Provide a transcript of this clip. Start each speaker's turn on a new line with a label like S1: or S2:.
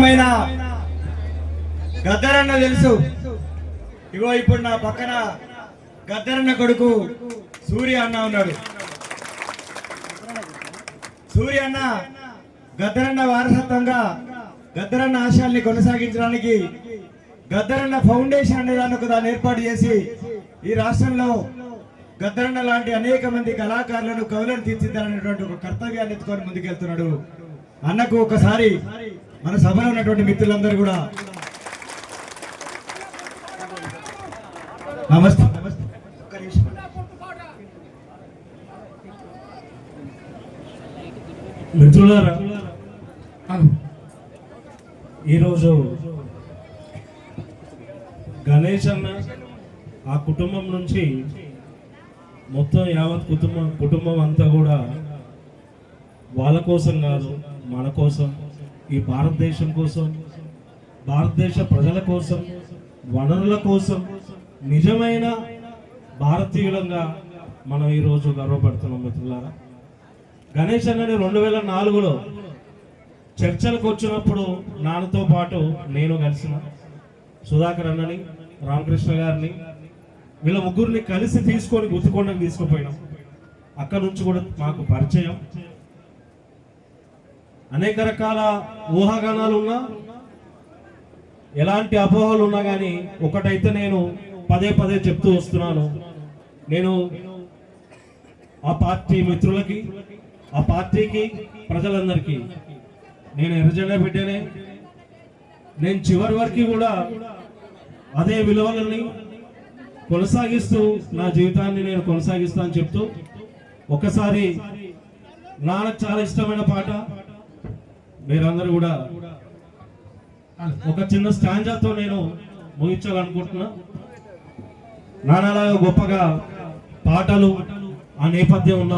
S1: ప్రాణమైన గద్దరన్న తెలుసు. ఇగో ఇప్పుడు నా పక్కన గద్దరన్న కొడుకు సూర్య అన్న ఉన్నాడు. సూర్య అన్న గద్దరన్న వారసత్వంగా గద్దరన్న ఆశయాల్ని కొనసాగించడానికి గద్దరన్న ఫౌండేషన్ అనే దాన్ని ఒక దాన్ని ఏర్పాటు చేసి ఈ రాష్ట్రంలో గద్దరన్న లాంటి అనేక మంది కళాకారులను కవులను తీర్చిద్దారనేటువంటి ఒక కర్తవ్యాన్ని ఎత్తుకొని ముందుకెళ్తున్నాడు. అన్నకు ఒకసారి మన సభలో ఉన్నటువంటి మిత్రులందరూ కూడా నమస్తే నమస్తే ఒక్క నిమిషం.
S2: మిత్రులారా ఈరోజు గణేష్ అన్న ఆ కుటుంబం నుంచి మొత్తం యావత్ కుటుంబం కుటుంబం అంతా కూడా వాళ్ళ కోసం కాదు మన కోసం ఈ భారతదేశం కోసం భారతదేశ ప్రజల కోసం వనరుల కోసం నిజమైన భారతీయులంగా మనం ఈరోజు గర్వపడుతున్నాం మిత్రులారా. గణేష్ అన్నని రెండు వేల నాలుగులో చర్చలకు వచ్చినప్పుడు నాన్నతో పాటు నేను కలిసిన సుధాకర్ అన్నని రామకృష్ణ గారిని వీళ్ళ ముగ్గురిని కలిసి తీసుకొని గుర్తుకొండకు తీసుకుపోయినాం. అక్కడ నుంచి కూడా మాకు పరిచయం. అనేక రకాల ఊహాగానాలు ఉన్నా ఎలాంటి అపోహలు ఉన్నా కానీ ఒకటైతే నేను పదే పదే చెప్తూ వస్తున్నాను. నేను ఆ పార్టీ మిత్రులకి ఆ పార్టీకి ప్రజలందరికీ నేను ఎర్రజెండా బిడ్డనే నేను చివరి వరకు కూడా అదే విలువలని కొనసాగిస్తూ నా జీవితాన్ని నేను కొనసాగిస్తా అని చెప్తూ ఒకసారి నాన్నకు చాలా ఇష్టమైన పాట మీరందరూ కూడా ఒక చిన్న స్టాంజాతో నేను ముగించాలనుకుంటున్నా. నానాలాగా గొప్పగా పాటలు ఆ నేపథ్యం ఉన్న